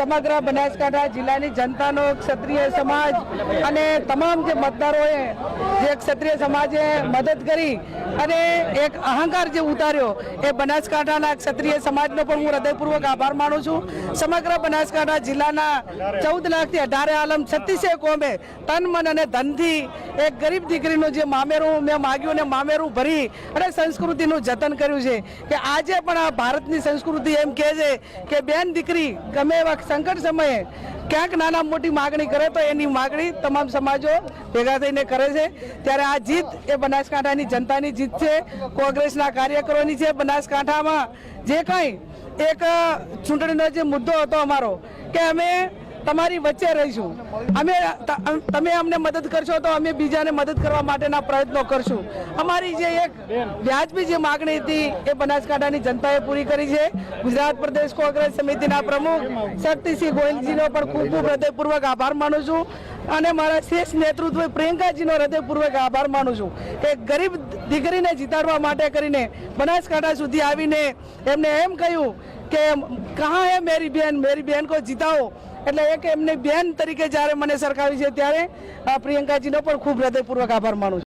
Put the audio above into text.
સમગ્ર બનાસકાંઠા જિલ્લાની જનતાનો ક્ષત્રિય સમાજ અને તમામ જે મતદારોએ જે ક્ષત્રિય સમાજે મદદ કરી અને એક અહંકાર જે ઉતાર્યો એ બનાસકાંઠાના ક્ષત્રિય સમાજનો પણ હું હૃદયપૂર્વક આભાર માનું છું. સમગ્ર બનાસકાંઠા જિલ્લાના ચૌદ લાખથી અઢારે આલમ છત્તીસે કોમે તન, મન અને ધનથી એક ગરીબ દીકરીનું જે મામેરું મેં માગ્યું ને મામેરું ભરી અને સંસ્કૃતિનું જતન કર્યું છે કે આજે પણ આ ભારતની સંસ્કૃતિ એમ કહે છે કે બેન દીકરી ગમે એવા સંકટ સમયે ક્યાંક નાના મોટી માગણી કરે તો એની માગણી તમામ સમાજો ભેગા થઈને કરે છે. ત્યારે આ જીત એ બનાસકાંઠાની જનતાની જીત છે. કોંગ્રેસના કાર્યકરોની છે. બનાસકાંઠામાં જે કંઈ એક ચૂંટણીનો જે મુદ્દો હતો અમારો કે અમે તમારી વચ્ચે રહીશું. અમે તમે અમને મદદ કરશો તો અમે બીજાને મદદ કરવા માટેના પ્રયત્નો કરશું. અમારી જે એક વ્યાજબી જે માગણી હતી એ બનાસકાંઠાની જનતાએ પૂરી કરી છે. ગુજરાત પ્રદેશ કોંગ્રેસ સમિતિના પ્રમુખ શક્તિસિંહ ગોયલજીનો પણ ખૂબ ખૂબ હૃદયપૂર્વક આભાર માનું છું. અને મારા શેષ નેતૃત્વ પ્રિયંકાજીનો હૃદયપૂર્વક આભાર માનું છું કે ગરીબ દીકરીને જીતાડવા માટે કરીને બનાસકાંઠા સુધી આવીને એમને એમ કહ્યું કે કહા હે મેરી બહેન મેરી બહેન કો જીતાઓ. એટલે એક એમની બેન તરીકે જ્યારે મને સરખાવી છે ત્યારે પ્રિયંકાજીનો પણ ખૂબ હૃદયપૂર્વક આભાર માનું છું.